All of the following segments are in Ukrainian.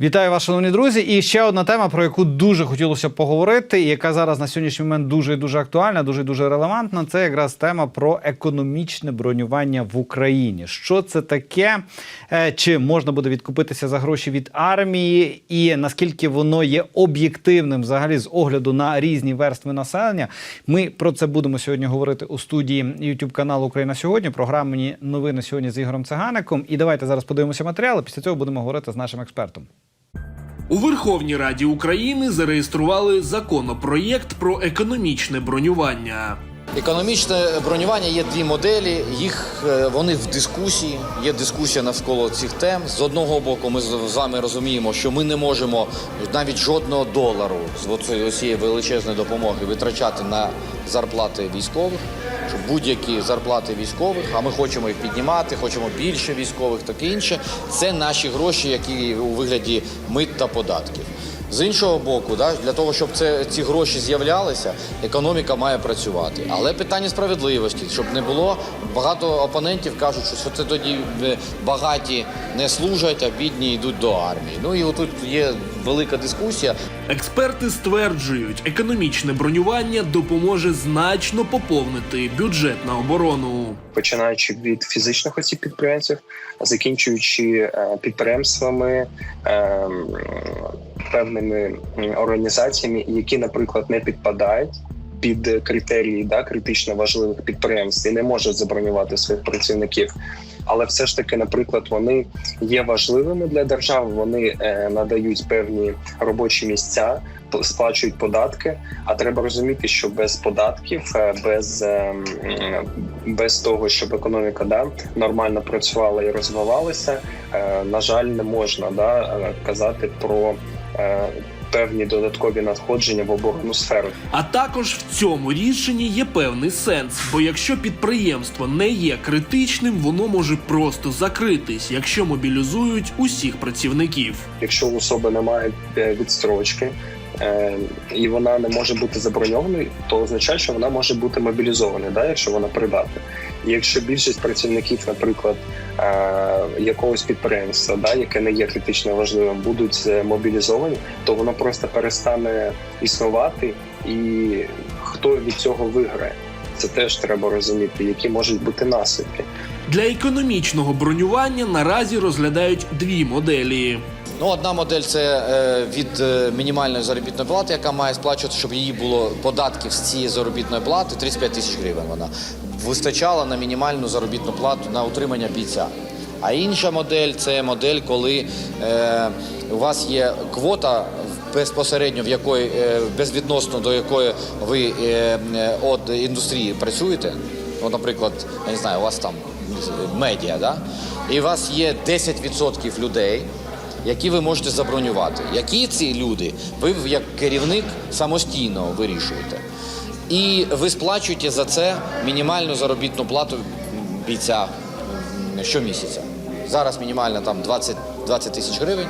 Вітаю вас, шановні друзі. І ще одна тема, про яку дуже хотілося поговорити, і яка зараз на сьогоднішній момент дуже дуже актуальна, дуже дуже релевантна. Це якраз тема про економічне бронювання в Україні. Що це таке? Е, Чи можна буде відкупитися за гроші від армії, і наскільки воно є об'єктивним взагалі з огляду на різні верстви населення? Ми про це будемо сьогодні говорити у студії YouTube каналу Україна сьогодні. Програмні новини сьогодні з Ігорем Цигаником. І давайте зараз подивимося матеріали. Після цього будемо говорити з нашим експертом. У Верховній Раді України зареєстрували законопроєкт про економічне бронювання. Економічне бронювання є дві моделі. Їх е, вони в дискусії. Є дискусія навколо цих тем. З одного боку, ми з вами розуміємо, що ми не можемо навіть жодного долару з цієї величезної допомоги витрачати на зарплати військових. Що будь-які зарплати військових, а ми хочемо їх піднімати, хочемо більше військових, таке інше. Це наші гроші, які у вигляді мит та податків. З іншого боку, да, для того, щоб це, ці гроші з'являлися, економіка має працювати. Але питання справедливості, щоб не було багато опонентів кажуть, що це тоді е, багаті не служать, а бідні йдуть до армії. Ну і отут є велика дискусія. Експерти стверджують, економічне бронювання допоможе значно поповнити бюджет на оборону. починаючи від фізичних осіб підприємців, закінчуючи е, підприємствами, е, певними організаціями, які, наприклад, не підпадають під критерії да, критично важливих підприємств і не можуть забронювати своїх працівників. Але все ж таки, наприклад, вони є важливими для держави. Вони е, надають певні робочі місця, сплачують податки. А треба розуміти, що без податків, е, без, е, без того, щоб економіка да, нормально працювала і розвивалася, на жаль, не можна да, казати про певні додаткові надходження в оборонну сферу. А також в цьому рішенні є певний сенс, бо якщо підприємство не є критичним, воно може просто закритись, якщо мобілізують усіх працівників. Якщо у особи немає е, відстрочки. Е, І вона не може бути заброньованою, то означає, що вона може бути мобілізованою, да, якщо вона придатна. І якщо більшість працівників, наприклад, е, якогось підприємства, да, яке не є критично важливим, будуть е, мобілізовані, то воно просто перестане існувати, і хто від цього виграє, це теж треба розуміти, які можуть бути наслідки. Для економічного бронювання наразі розглядають дві моделі. Ну, одна модель це е, від е, мінімальної заробітної плати, яка має сплачувати, щоб її було податків з цієї заробітної плати 35 тисяч гривень. Вона вистачала на мінімальну заробітну плату на утримання бійця. А інша модель це модель, коли е, у вас є квота безпосередньо в якої е, безвідносно до якої ви от індустрії працюєте. От, наприклад, я не знаю, у вас там медіа, да? і у вас є 10% людей, які ви можете забронювати. Які ці люди, ви як керівник самостійно вирішуєте. І ви сплачуєте за це мінімальну заробітну плату бійця щомісяця. Зараз мінімальна там 20, 20 тисяч гривень.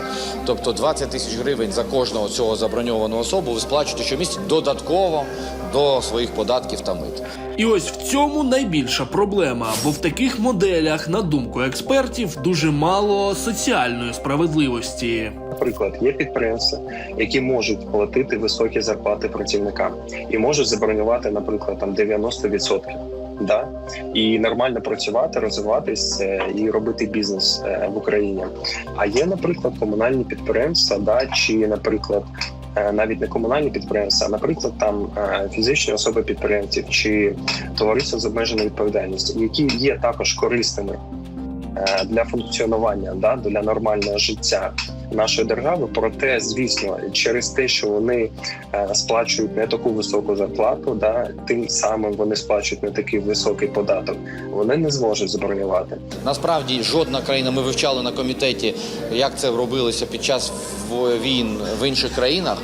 Тобто 20 тисяч гривень за кожного цього заброньованого особу ви сплачуєте щомісяця додатково до своїх податків та мит. І ось в цьому найбільша проблема, бо в таких моделях, на думку експертів, дуже мало соціальної справедливості. Наприклад, є підприємства, які можуть платити високі зарплати працівникам і можуть забронювати, наприклад, там 90%. Да? І нормально працювати, розвиватись е, і робити бізнес е, в Україні. А є, наприклад, комунальні підприємства, да, чи, наприклад, е, навіть не комунальні підприємства, а, наприклад, там фізичні особи підприємців чи товариства з обмеженою відповідальністю, які є також корисними для функціонування, да, для нормального життя нашої держави. Проте, звісно, через те, що вони е, сплачують не таку високу зарплату, да, тим самим вони сплачують не такий високий податок, вони не зможуть забронювати. Насправді жодна країна, ми вивчали на комітеті, як це робилося під час війн в інших країнах.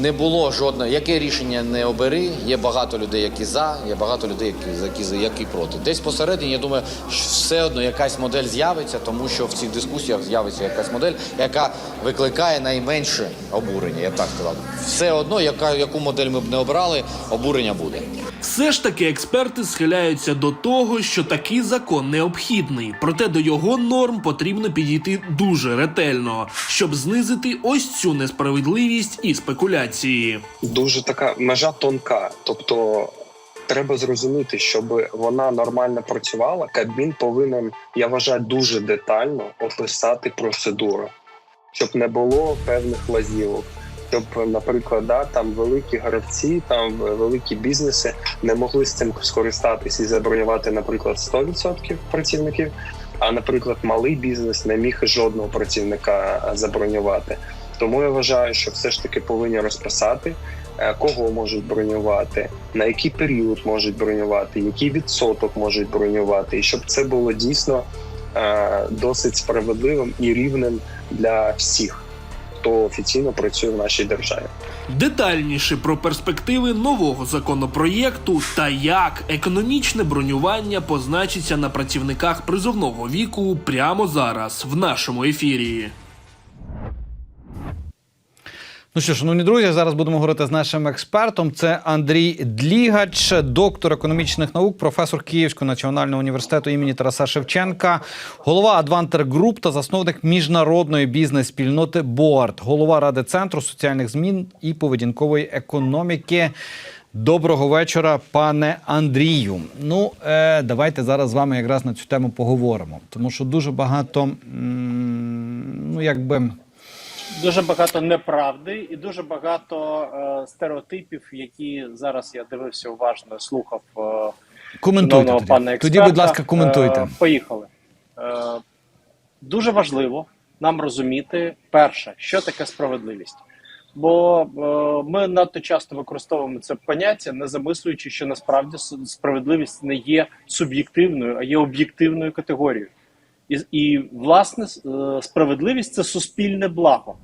Не було жодного, яке рішення не обери. Є багато людей, які за, є багато людей, які, які, за- які проти. Десь посередині, я думаю, що все одно якась модель з'явиться, тому що в цих дискусіях з'явиться якась модель, яка викликає найменше обурення. Я так сказав. Все одно, яка, яку модель ми б не обрали, обурення буде. Все ж таки експерти схиляються до того, що такий закон необхідний, проте до його норм потрібно підійти дуже ретельно, щоб знизити ось цю несправедливість і спекуляції. дуже така межа тонка. Тобто треба зрозуміти, щоб вона нормально працювала. Кабмін повинен, я вважаю, дуже детально описати процедуру, щоб не було певних лазівок. Щоб, наприклад, да, там великі гравці, там великі бізнеси не могли з цим скористатись і забронювати, наприклад, 100% працівників. А, наприклад, малий бізнес не міг жодного працівника забронювати. Тому я вважаю, що все ж таки повинні розписати, е, кого можуть бронювати, на який період можуть бронювати, який відсоток можуть бронювати, і щоб це було дійсно е, досить справедливим і рівним для всіх, хто офіційно працює в нашій державі. Детальніше про перспективи нового законопроєкту та як економічне бронювання позначиться на працівниках призовного віку прямо зараз в нашому ефірі. Ну що, шановні друзі, зараз будемо говорити з нашим експертом. Це Андрій Длігач, доктор економічних наук, професор Київського національного університету імені Тараса Шевченка, голова Адвантер Груп та засновник міжнародної бізнес-спільноти Боард, голова ради центру соціальних змін і поведінкової економіки. Доброго вечора, пане Андрію. Ну, е, давайте зараз з вами якраз на цю тему поговоримо, тому що дуже багато, м, ну якби. Дуже багато неправди і дуже багато е, стереотипів, які зараз я дивився уважно, слухав е, Коментуйте тоді. пана тоді, будь ласка, коментуйте. Е, поїхали. Е, дуже важливо нам розуміти перше, що таке справедливість. Бо е, ми надто часто використовуємо це поняття, не замислюючи, що насправді справедливість не є суб'єктивною, а є об'єктивною категорією. І, і власне, е, справедливість це суспільне благо.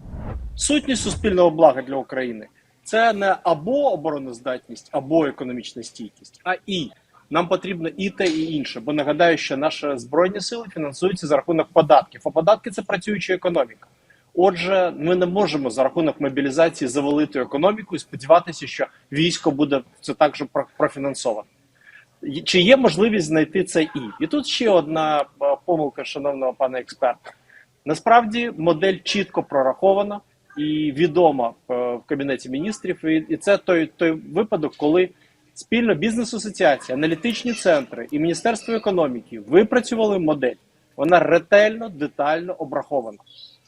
Сутність суспільного блага для України це не або обороноздатність, або економічна стійкість, а і нам потрібно і те, і інше. Бо нагадаю, що наші збройні сили фінансуються за рахунок податків. А податки це працююча економіка. Отже, ми не можемо за рахунок мобілізації завалити економіку і сподіватися, що військо буде це також про- профінансоване. Чи є можливість знайти це і? І тут ще одна е, помилка шановного пана експерта. Насправді модель чітко прорахована і відома е, в кабінеті міністрів. І, це той, той випадок, коли спільно бізнес-асоціація, аналітичні центри і Міністерство економіки випрацювали модель. Вона ретельно, детально обрахована.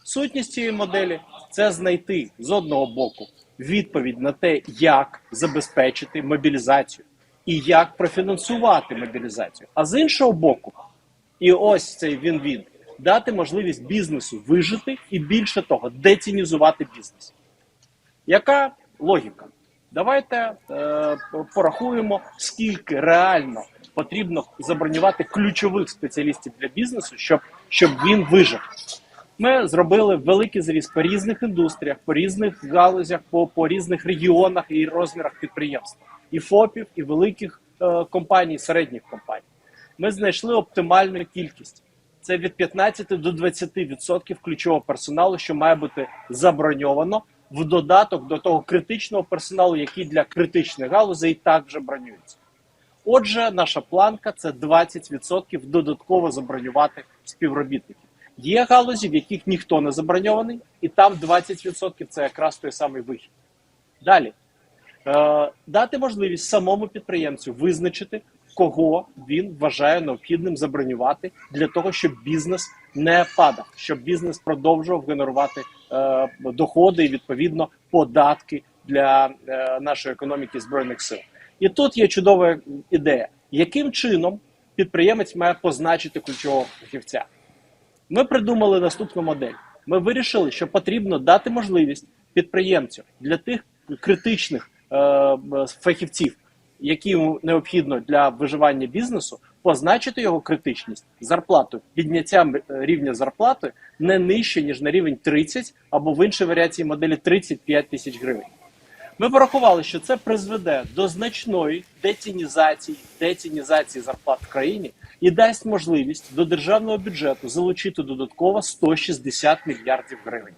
Сутність цієї моделі це знайти з одного боку відповідь на те, як забезпечити мобілізацію і як профінансувати мобілізацію. А з іншого боку, і ось цей він-він дати можливість бізнесу вижити і більше того, децінізувати бізнес. Яка логіка? Давайте е, порахуємо, скільки реально потрібно забронювати ключових спеціалістів для бізнесу, щоб, щоб він вижив. Ми зробили великий зріз по різних індустріях, по різних галузях, по, по різних регіонах і розмірах підприємств, і ФОПів, і великих е, компаній, середніх компаній. Ми знайшли оптимальну кількість. Це від 15 до 20% ключового персоналу, що має бути заброньовано в додаток до того критичного персоналу, який для критичних галузей так вже бронюється. Отже, наша планка це 20% додатково забронювати співробітників. Є галузі, в яких ніхто не заброньований, і там 20% це якраз той самий вихід. Далі е, дати можливість самому підприємцю визначити, кого він вважає необхідним забронювати для того, щоб бізнес не падав, щоб бізнес продовжував генерувати е, доходи і відповідно податки для е, нашої економіки збройних сил. І тут є чудова ідея, яким чином підприємець має позначити ключового фахівця. Ми придумали наступну модель. Ми вирішили, що потрібно дати можливість підприємцю для тих критичних е, фахівців, які йому необхідно для виживання бізнесу, позначити його критичність зарплату, підняття е, рівня зарплати не нижче ніж на рівень 30 або в іншій варіації моделі 35 тисяч гривень. Ми порахували, що це призведе до значної децінізації, децінізації зарплат в країні і дасть можливість до державного бюджету залучити додатково 160 мільярдів гривень.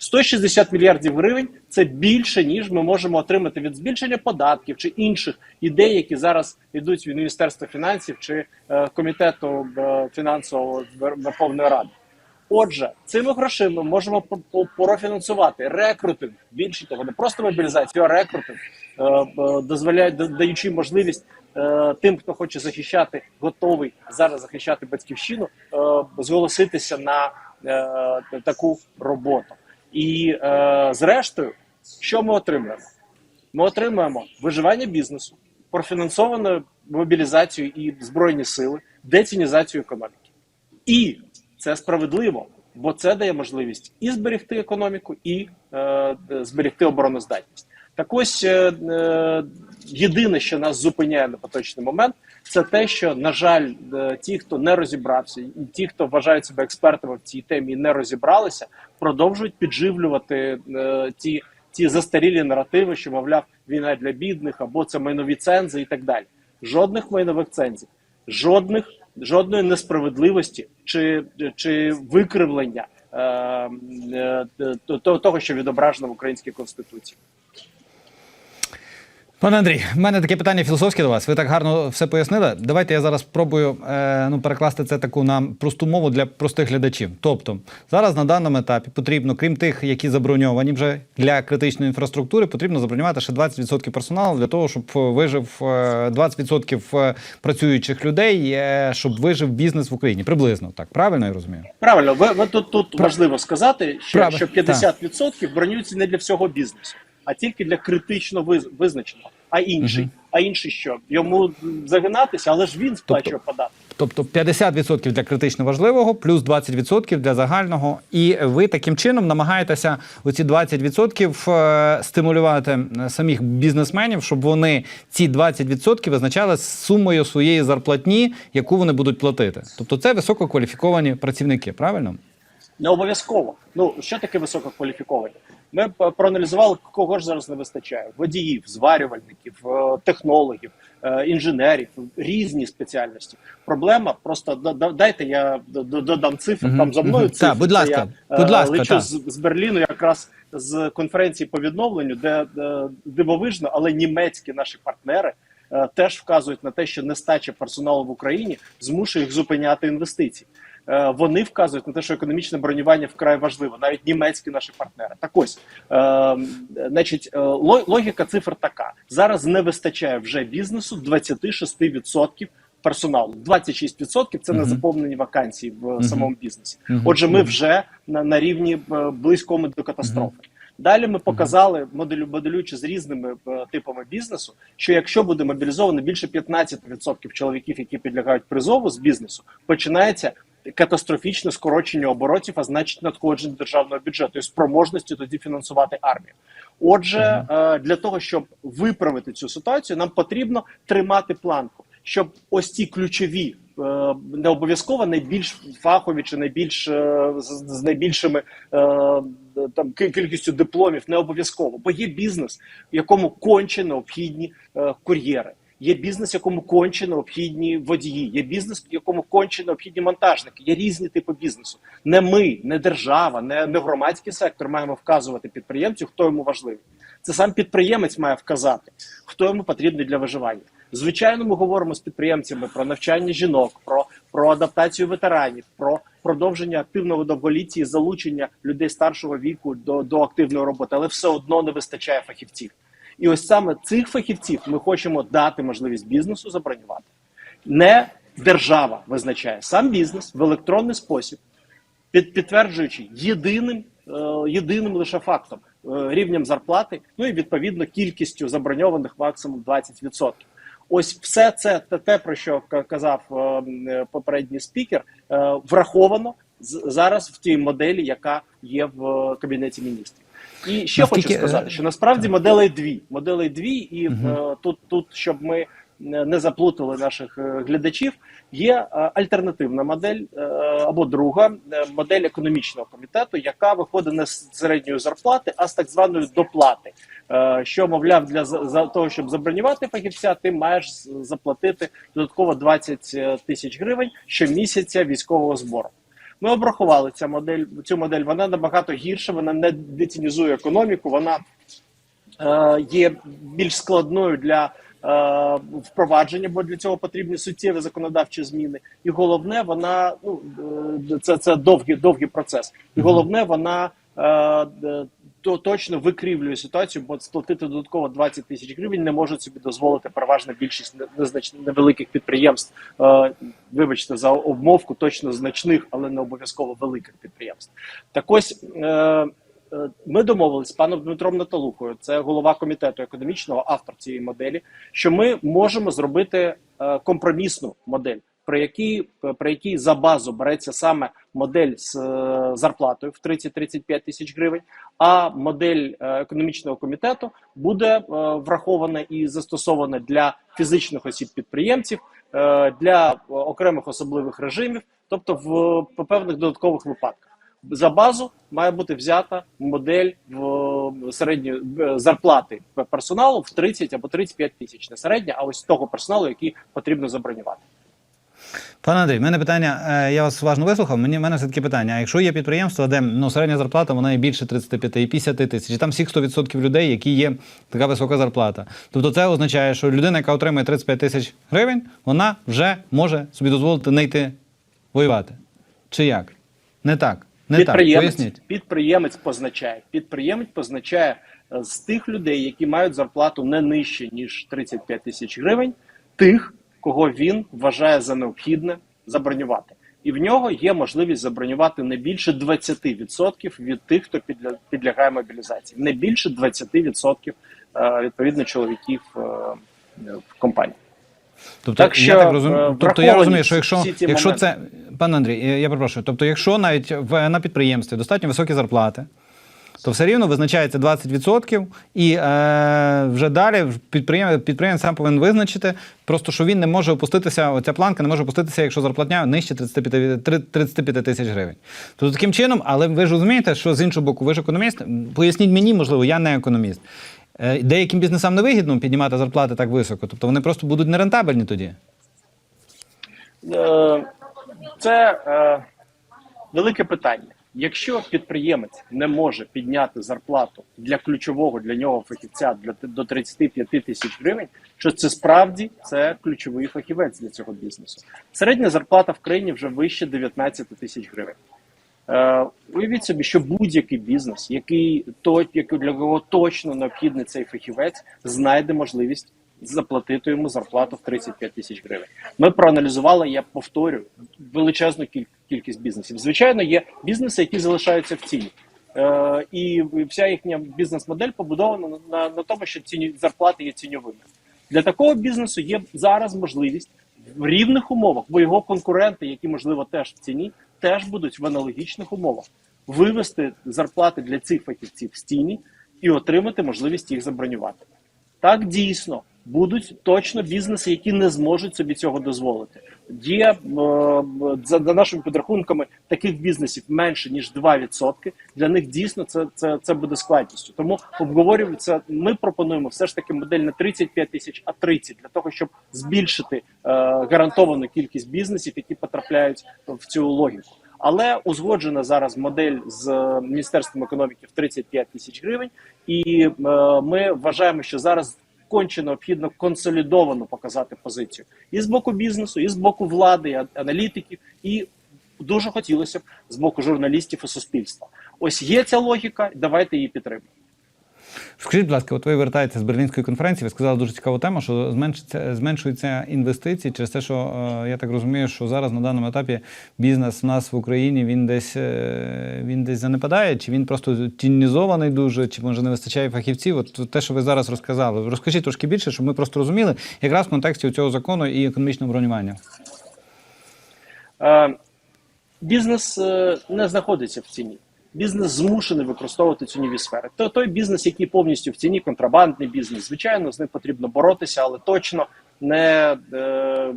160 мільярдів гривень це більше ніж ми можемо отримати від збільшення податків чи інших ідей, які зараз йдуть від міністерства фінансів чи е, комітету е, фінансового Верховної Ради. Отже, цими грошима можемо профінансувати рекрутинг, більше того, не просто мобілізацію, а рекрутинг, е, е, дозволяє да- даючи можливість е, тим, хто хоче захищати, готовий зараз захищати батьківщину, зголоситися на таку роботу. І е, зрештою, що ми отримуємо? Ми отримуємо виживання бізнесу, профінансовану мобілізацію і збройні сили, децінізацію економіки. І це справедливо, бо це дає можливість і зберегти економіку, і е, зберегти обороноздатність. Так ось е, е, єдине, що нас зупиняє на поточний момент, це те, що на жаль, е, ті, хто не розібрався, і ті, хто вважають себе експертами в цій темі, і не розібралися, продовжують підживлювати е, ті, ті застарілі наративи, що мовляв, війна для бідних або це майнові цензи і так далі. Жодних майнових цензів, жодних жодної несправедливості чи, чи викривлення е, е, того, що відображено в українській конституції. Пане Андрій, в мене таке питання філософське до вас. Ви так гарно все пояснили. Давайте я зараз спробую е, ну, перекласти це таку на просту мову для простих глядачів. Тобто, зараз на даному етапі потрібно, крім тих, які заброньовані вже для критичної інфраструктури, потрібно забронювати ще 20% персоналу для того, щоб вижив е, 20% працюючих людей, е, щоб вижив бізнес в Україні. Приблизно так. Правильно я розумію? Правильно, ви, ви тут, тут важливо сказати, що, що 50% бронюються не для всього бізнесу, а тільки для критично визначеного. А інший, а інший що? Йому загинатися, але ж він сплачує податки. Тобто 50% для критично важливого, плюс 20% для загального. І ви таким чином намагаєтеся оці 20% е, стимулювати самих бізнесменів, щоб вони ці 20% визначали з сумою своєї зарплатні, яку вони будуть платити. Тобто це висококваліфіковані працівники, правильно? Не обов'язково. Ну що таке висококваліфіковані? Ми проаналізували, кого ж зараз не вистачає: водіїв, зварювальників, е, технологів, е, інженерів, різні спеціальності. Проблема просто да- да- дайте я додам цифр. Мгм, Там за мною цифри. Так, будь ласка, я, будь е, ласка, лечу так. з, Берліну, якраз з конференції по відновленню, де дивовижно, але німецькі наші партнери. Теж вказують на те, що нестача персоналу в Україні змушує їх зупиняти інвестиції. Е, Вони вказують на те, що економічне бронювання вкрай важливо, навіть німецькі наші партнери. Так ось, е, значить, е, логіка цифр така: зараз не вистачає вже бізнесу 26% персоналу. 26% це Мгм. незаповнені вакансії в самому бізнесі. Отже, ми вже на, на рівні близькому до катастрофи. Далі ми показали, моделю, моделюючи з різними е, типами бізнесу, що якщо буде мобілізовано більше 15% чоловіків, які підлягають призову з бізнесу, починається катастрофічне скорочення оборотів, а значить надходжень державного бюджету і спроможності тоді фінансувати армію. Отже, е, для того, щоб виправити цю ситуацію, нам потрібно тримати планку, щоб ось ці ключові. е, Не обов'язково найбільш фахові чи найбільш е, з, найбільшими там кількістю дипломів, не обов'язково, бо є бізнес, якому конче необхідні кур'єри. Є бізнес, якому конче необхідні водії, є бізнес, якому конче необхідні монтажники. Є різні типи бізнесу. Не ми, не держава, не, не громадський сектор маємо вказувати підприємцю, хто йому важливий. Це сам підприємець має вказати, хто йому потрібний для виживання. Звичайно, ми говоримо з підприємцями про навчання жінок, про, про адаптацію ветеранів, про продовження активного довголіття і залучення людей старшого віку до, до активної роботи, але все одно не вистачає фахівців. І ось саме цих фахівців ми хочемо дати можливість бізнесу забронювати. Не держава визначає сам бізнес в електронний спосіб, під, підтверджуючи єдиним, е, єдиним лише фактом е, рівнем зарплати, ну і відповідно кількістю заброньованих максимум 20%. Ось все це те, про що казав е, попередній спікер, враховано з- зараз в тій моделі, яка є в кабінеті міністрів. І ще Наскільки, хочу е, сказати, що насправді моделей дві. Моделей дві, і е, тут, тут, щоб ми не заплутали наших е, глядачів, є альтернативна модель або друга модель економічного комітету, яка виходить не з середньої зарплати, а з так званої доплати. Що мовляв, для за того, щоб забронювати фахівця, ти маєш заплатити додатково 20 тисяч гривень щомісяця військового збору. Ми обрахували ця модель, цю модель. Вона набагато гірша, вона не детінізує економіку, вона е, є більш складною для е, впровадження, бо для цього потрібні суттєві законодавчі зміни. І головне, вона ну е, це, це довгий, довгий процес. І головне, вона е, е, то точно викривлює ситуацію, бо сплатити додатково 20 тисяч гривень не можуть собі дозволити переважна більшість не- незнач... невеликих підприємств. Е, вибачте за обмовку, точно значних, але не обов'язково великих підприємств. Так ось. Е, е, ми домовились з паном Дмитром Наталухою, це голова комітету економічного, автор цієї моделі, що ми можемо зробити е, компромісну модель, при якій, при якій за базу береться саме модель з е, зарплатою в 30-35 тисяч гривень, а модель е, економічного комітету буде е, врахована і застосована для фізичних осіб підприємців, для окремих особливих режимів, тобто в певних додаткових випадках. За базу має бути взята модель в середньої зарплати персоналу в 30 або 35 тисяч. Не середня, а ось того персоналу, який потрібно забронювати. Пане Андрій, в мене питання. е, Я вас уважно вислухав. Мені в мене все таки питання. А якщо є підприємство, де ну середня зарплата вона є більше 35 і 50 тисяч, і там всіх 100% людей, які є така висока зарплата. Тобто це означає, що людина, яка отримує 35 тисяч гривень, вона вже може собі дозволити не йти воювати. Чи як? Не так. Не так. підприємець, Поясніть. підприємець позначає. Підприємець позначає е, з тих людей, які мають зарплату не нижче ніж 35 тисяч гривень, тих, кого він вважає за необхідне забронювати. І в нього є можливість забронювати не більше 20% від тих, хто підлягає мобілізації, не більше 20% е, відповідно чоловіків е, в компанії. Тобто, Так що, я так розумію, е, тобто я розумію, що якщо, якщо моменти. це пан Андрій, я, я перепрошую. Тобто, якщо навіть в на підприємстві достатньо високі зарплати, то все рівно визначається 20%, і е, вже далі підприємець, підприємець сам повинен визначити, просто що він не може опуститися, оця планка не може опуститися, якщо зарплатня нижче 35, 35 тисяч гривень. Тобто таким чином, але ви ж розумієте, що з іншого боку, ви ж економіст. Поясніть мені, можливо, я не економіст. Е, Деяким бізнесам не вигідно піднімати зарплати так високо, тобто вони просто будуть нерентабельні тоді. Е, це е, велике питання. Якщо підприємець не може підняти зарплату для ключового для нього фахівця для до 35 тисяч гривень, що це справді це ключовий фахівець для цього бізнесу. Середня зарплата в країні вже вище 19 тисяч гривень. Е, уявіть собі, що будь-який бізнес, який то, який для кого точно необхідний цей фахівець, знайде можливість заплатити йому зарплату в 35 тисяч гривень. Ми проаналізували, я повторю, величезну кількість бізнесів. Звичайно, є бізнеси, які залишаються в ціні. Е, і вся їхня бізнес-модель побудована на, на, тому, що ціні зарплати є ціньовими. Для такого бізнесу є зараз можливість в рівних умовах, бо його конкуренти, які можливо теж в ціні, теж будуть в аналогічних умовах вивести зарплати для цих фахівців з тіні і отримати можливість їх забронювати. Так дійсно будуть точно бізнеси, які не зможуть собі цього дозволити. Є е, за, нашими підрахунками таких бізнесів менше ніж 2%. Для них дійсно це, це, це буде складністю. Тому обговорюється. Ми пропонуємо все ж таки модель не 35 тисяч, а 30, для того, щоб збільшити е, гарантовану кількість бізнесів, які потрапляють в цю логіку. Але узгоджена зараз модель з е, міністерством економіки в 35 тисяч гривень, і ми вважаємо, що зараз конче необхідно консолідовано показати позицію і з боку бізнесу, і з боку влади, і аналітиків, і дуже хотілося б з боку журналістів і суспільства. Ось є ця логіка, давайте її підтримуємо. Скажіть, будь ласка, от ви вертаєтеся з Берлінської конференції, ви сказали дуже цікаву тему, що зменшиться, зменшуються інвестиції через те, що е, я так розумію, що зараз на даному етапі бізнес в нас в Україні він десь е, він десь занепадає, чи він просто тінізований дуже, чи може не вистачає фахівців. От те, що ви зараз розказали, розкажіть трошки більше, щоб ми просто розуміли, якраз в контексті цього закону і економічного бронювання. Е, бізнес не знаходиться в ціні. Бізнес змушений використовувати тіньові сфери. То той бізнес, який повністю в ціні, контрабандний бізнес, звичайно, з ним потрібно боротися, але точно не е,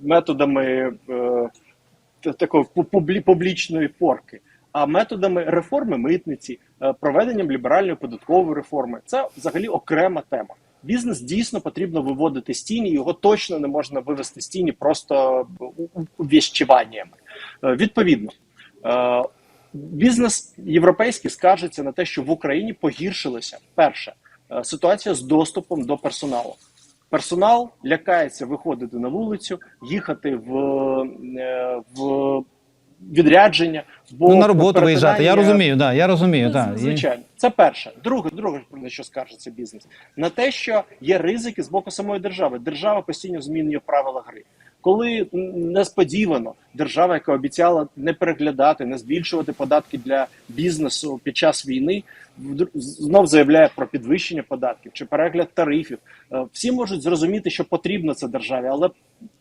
методами е, такої публі- публічної порки, а методами реформи митниці, е, проведенням ліберальної податкової реформи. Це взагалі окрема тема. Бізнес дійсно потрібно виводити з тіні, його точно не можна вивести з тіні просто у- увіщуваннями. Е, Відповідно, е, бізнес європейський скаржиться на те, що в Україні погіршилася перше е, ситуація з доступом до персоналу. Персонал лякається виходити на вулицю, їхати в, е, в відрядження, бо Ну, на роботу виїжджати. Я розумію, да, я розумію. Ну, Да. І- Звичайно, це перше. Друге, друге, на що скаржиться бізнес, на те, що є ризики з боку самої держави. Держава постійно змінює правила гри. Коли несподівано держава, яка обіцяла не переглядати, не збільшувати податки для бізнесу під час війни, знов заявляє про підвищення податків чи перегляд тарифів. Е, Всі можуть зрозуміти, що потрібно це державі, але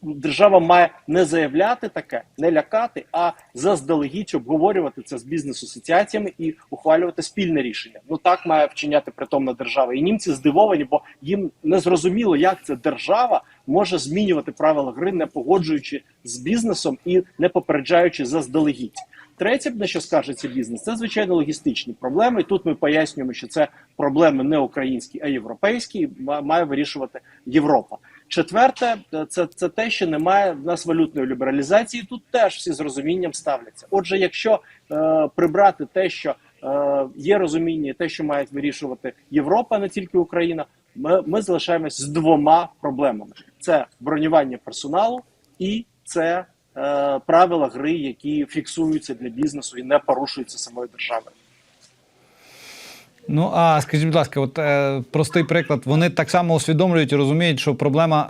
держава має не заявляти таке, не лякати, а заздалегідь обговорювати це з бізнес-асоціаціями і ухвалювати спільне рішення. Ну так має вчиняти притомна держава. І німці здивовані, бо їм не зрозуміло, як це держава може змінювати правила гри, не погоджуючи з бізнесом і не попереджаючи заздалегідь. Третє, на що скажеться бізнес, це звичайно логістичні проблеми. І тут ми пояснюємо, що це проблеми не українські, а європейські. і Має вирішувати Європа. Четверте, це, це те, що немає в нас валютної лібералізації. Тут теж всі з розумінням ставляться. Отже, якщо е, прибрати те, що е, є розуміння, те, що має вирішувати Європа, не тільки Україна, ми, ми залишаємось з двома проблемами: це бронювання персоналу і це правила гри, які фіксуються для бізнесу і не порушуються самою державою. Ну а скажіть, будь ласка, от е, простий приклад. Вони так само усвідомлюють і розуміють, що проблема,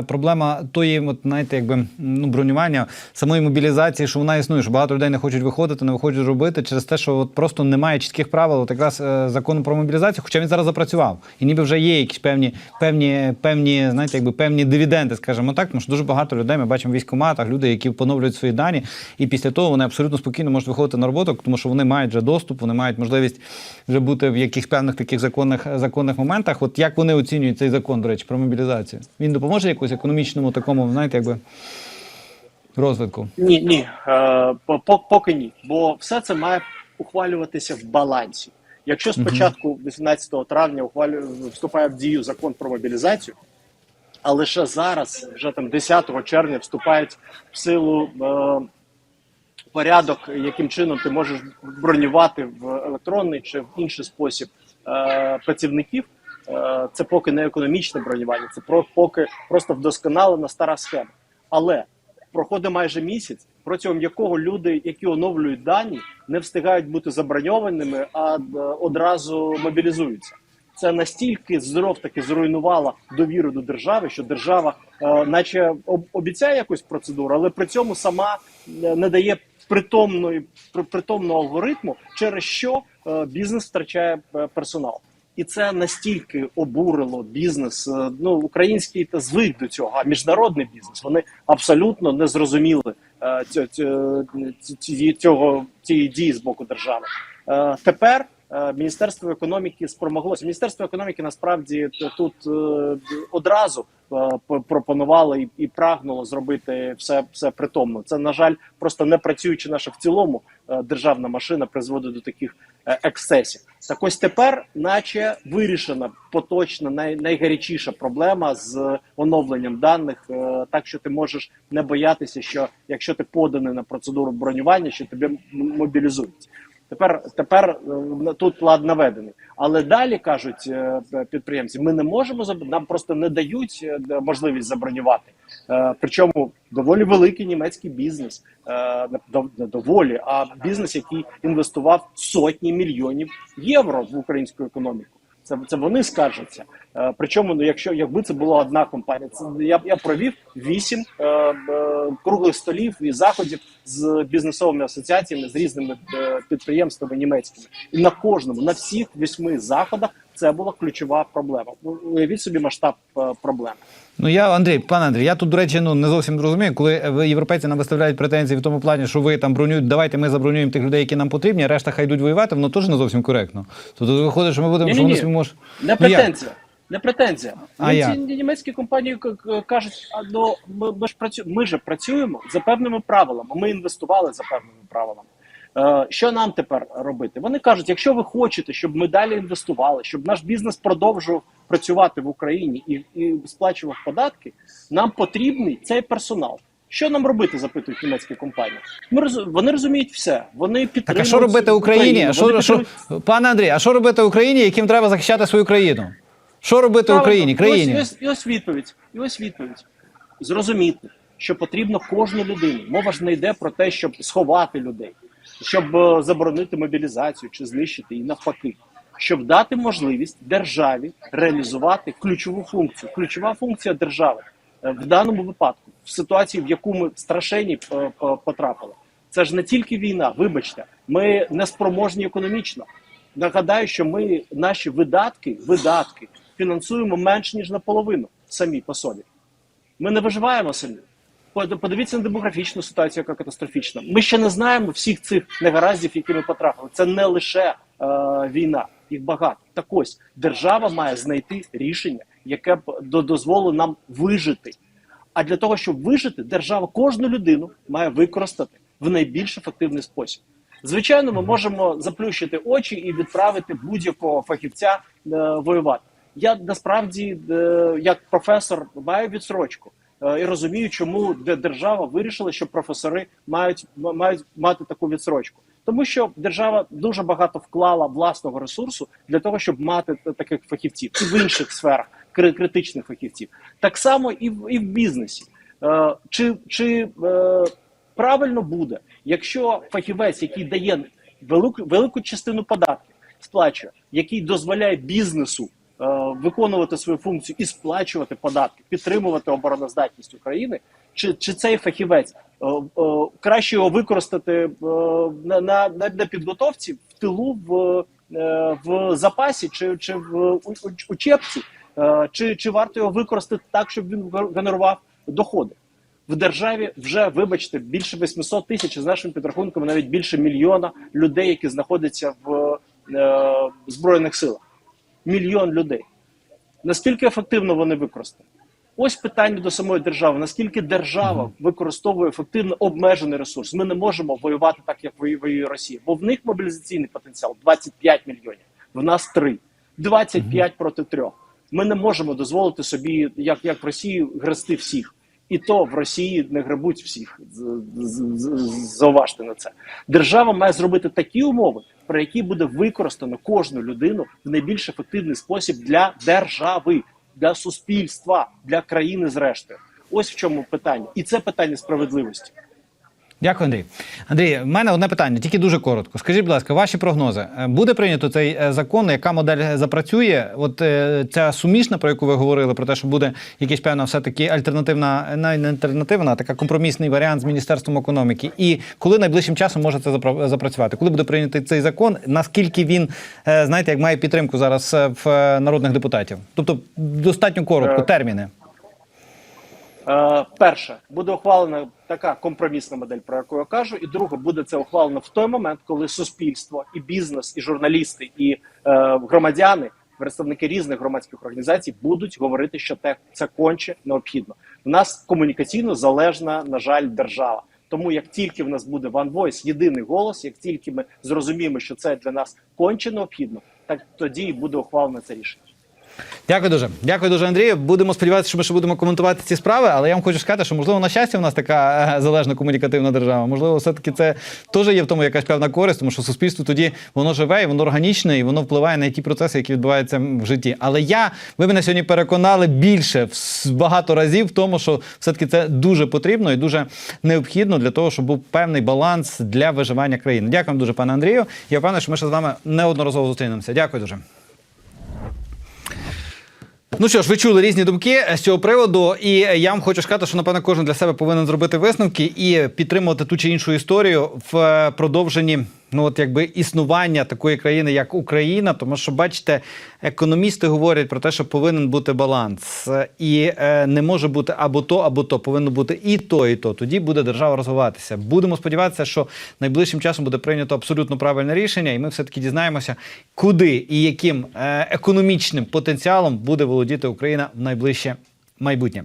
е, проблема тої, от знаєте, якби ну бронювання самої мобілізації, що вона існує, що багато людей не хочуть виходити, не хочуть робити через те, що от просто немає чітких правил. От якраз е, закону про мобілізацію, хоча він зараз запрацював, і ніби вже є якісь певні, певні, певні, знаєте, якби певні дивіденди, скажімо так, тому що дуже багато людей ми бачимо в військкоматах, люди, які поновлюють свої дані, і після того вони абсолютно спокійно можуть виходити на роботу, тому що вони мають вже доступ, вони мають можливість вже бути в якихось певних таких законних законних моментах. От як вони оцінюють цей закон, до речі, про мобілізацію? Він допоможе якось економічному такому, знаєте, якби розвитку? Ні, ні, е, по- по- поки ні. Бо все це має ухвалюватися в балансі. Якщо спочатку, 18 травня, вступає в дію закон про мобілізацію, а лише зараз, вже там 10 червня, вступають в силу е, порядок, яким чином ти можеш бронювати в електронний чи в інший спосіб е, працівників. Е, це поки не економічне бронювання, це про поки просто вдосконалена стара схема. Але проходить майже місяць, протягом якого люди, які оновлюють дані, не встигають бути заброньованими, а е, одразу мобілізуються. Це настільки знов таки зруйнувало довіру до держави, що держава, е, наче об- обіцяє якусь процедуру, але при цьому сама е, не дає притомної при- притомного алгоритму, через що е, бізнес втрачає е, персонал. І це настільки обурило бізнес. е, Ну український та звик до цього, а міжнародний бізнес вони абсолютно не зрозуміли цього, цієї дії з боку держави. Тепер Міністерство економіки спромоглося. Міністерство економіки насправді тут одразу пропонувало і, і прагнуло зробити все, все притомно. Це на жаль, просто не працюючи наша в цілому е, державна машина призводить до таких е, ексцесів. Так ось тепер, наче вирішена поточна най, найгарячіша проблема з оновленням даних, е, так що ти можеш не боятися, що якщо ти поданий на процедуру бронювання, що тебе мобілізують. Тепер тепер е, тут лад наведений. Але далі кажуть е, підприємці, ми не можемо нам просто не дають е, можливість забронювати. Причому доволі великий німецький бізнес, не доволі, а бізнес, який інвестував сотні мільйонів євро в українську економіку. Це, це вони скаржаться. Е, причому, ну, якщо якби це була одна компанія, це я, я провів вісім е, е, круглих столів і заходів з бізнесовими асоціаціями з різними е, підприємствами німецькими, і на кожному, на всіх восьми заходах, це була ключова проблема. Ну, Уявіть собі масштаб е, проблеми. Ну я Андрій, пане Андрій, я тут, до речі, ну не зовсім розумію, коли ви європейці нам виставляють претензії в тому плані, що ви там бронюють, давайте ми забронюємо тих людей, які нам потрібні, а решта хай йдуть воювати, воно теж не зовсім коректно. Тобто виходить, що ми будемо, що вони Ні-ні-ні. собі можуть. Не Ну, претензія. Не претензія. А Ну, як? ці німецькі компанії кажуть, а ну, ми, ми ж працю... ми же працюємо за певними правилами. Ми інвестували за певними правилами. Е, що нам тепер робити? Вони кажуть, якщо ви хочете, щоб ми далі інвестували, щоб наш бізнес продовжував працювати в Україні і, і сплачував податки, нам потрібний цей персонал. Що нам робити? запитують німецькі компанії. Ми роз- вони розуміють все. Вони Так, підтримують а що робити Україні? Що, вони що, пане Андрій, а що робити Україні, яким треба захищати свою країну? Що робити Правильно. Україні? Країні? і ось, і ось відповідь. І ось відповідь. Зрозуміти, що потрібно кожну людину. Мова ж не йде про те, щоб сховати людей, щоб е, заборонити мобілізацію чи знищити і навпаки, щоб дати можливість державі реалізувати ключову функцію. Ключова функція держави е, в даному випадку, в ситуації, в яку ми страшенні е, е, потрапили. Це ж не тільки війна. Вибачте, ми не спроможні економічно. Нагадаю, що ми наші видатки, видатки фінансуємо менш ніж наполовину самі по собі. Ми не виживаємо самі. Под- Подивіться на демографічну ситуацію, яка катастрофічна. Ми ще не знаємо всіх цих негараздів, які ми потрапили. Це не лише е, війна, їх багато. Так ось держава має знайти рішення, яке б до- дозволило нам вижити. А для того, щоб вижити, держава кожну людину має використати в найбільш ефективний спосіб. Звичайно, ми можемо заплющити очі і відправити будь-якого фахівця е, воювати. Я насправді, е, як професор, маю відсрочку і розумію, чому держава вирішила, що професори мають, мають мати таку відсрочку. Тому що держава дуже багато вклала власного ресурсу для того, щоб мати таких фахівців і в інших сферах критичних фахівців. Так само і в, і в бізнесі. Е, чи чи е, правильно буде, якщо фахівець, який дає велику, велику частину податків, сплачує, який дозволяє бізнесу е, виконувати свою функцію і сплачувати податки, підтримувати обороноздатність України, чи, чи цей фахівець е, е, краще його використати е, на, на, на, підготовці в тилу в, е, в запасі чи, чи в учебці, е, чи, чи варто його використати так, щоб він генерував доходи? В державі вже, вибачте, більше 800 тисяч з нашими підрахунками, навіть більше мільйона людей, які знаходяться в е, збройних силах. Мільйон людей. Наскільки ефективно вони використані? Ось питання до самої держави: наскільки держава використовує ефективно обмежений ресурс? Ми не можемо воювати так, як воює Росія, бо в них мобілізаційний потенціал 25 мільйонів, в нас 3. 25 проти 3. Ми не можемо дозволити собі, як, як в Росії, грести всіх. І то в Росії не грабуть всіх. Зауважте на це. Держава має зробити такі умови, при які буде використано кожну людину в найбільш ефективний спосіб для держави, для суспільства, для країни зрештою. Ось в чому питання, і це питання справедливості. Дякую, Андрій. Андрій, в мене одне питання, тільки дуже коротко. Скажіть, будь ласка, ваші прогнози. Е, Буде прийнято цей е, закон, яка модель запрацює? От е, ця сумішна, про яку ви говорили, про те, що буде якась певна все-таки альтернативна, не альтернативна, а така компромісний варіант з Міністерством економіки. І коли найближчим часом може це запра- запрацювати? Коли буде прийнятий цей закон? Наскільки він, е, знаєте, як має підтримку зараз е, в е, народних депутатів? Тобто достатньо коротко, Е, терміни. Е, перше, буде ухвалена така компромісна модель, про яку я кажу, і друге, буде це ухвалено в той момент, коли суспільство, і бізнес, і журналісти, і е, громадяни, представники різних громадських організацій будуть говорити, що те це конче необхідно. У нас комунікаційно залежна, на жаль, держава. Тому як тільки в нас буде One Voice, єдиний голос, як тільки ми зрозуміємо, що це для нас конче необхідно, так тоді і буде ухвалено це рішення. Дякую дуже. Дякую дуже, Андрію. Будемо сподіватися, що ми ще будемо коментувати ці справи, але я вам хочу сказати, що можливо на щастя в нас така е, залежна комунікативна держава. Можливо, все-таки це теж є в тому якась певна користь, тому що суспільство тоді воно живе і воно органічне, і воно впливає на ті процеси, які відбуваються в житті. Але я, ви мене сьогодні переконали більше в багато разів в тому, що все-таки це дуже потрібно і дуже необхідно для того, щоб був певний баланс для виживання країни. Дякую дуже, пане Андрію. Я впевнений, що ми ще з вами неодноразово зустрінемося. Дякую дуже. Ну що ж, ви чули різні думки з цього приводу, і я вам хочу сказати, що напевно кожен для себе повинен зробити висновки і підтримувати ту чи іншу історію в продовженні ну от якби існування такої країни, як Україна. Тому що, бачите, економісти говорять про те, що повинен бути баланс, і е, не може бути або то, або то. Повинно бути і то, і то. Тоді буде держава розвиватися. Будемо сподіватися, що найближчим часом буде прийнято абсолютно правильне рішення, і ми все таки дізнаємося, куди і яким е, економічним потенціалом буде володіти Україна в найближче майбутнє.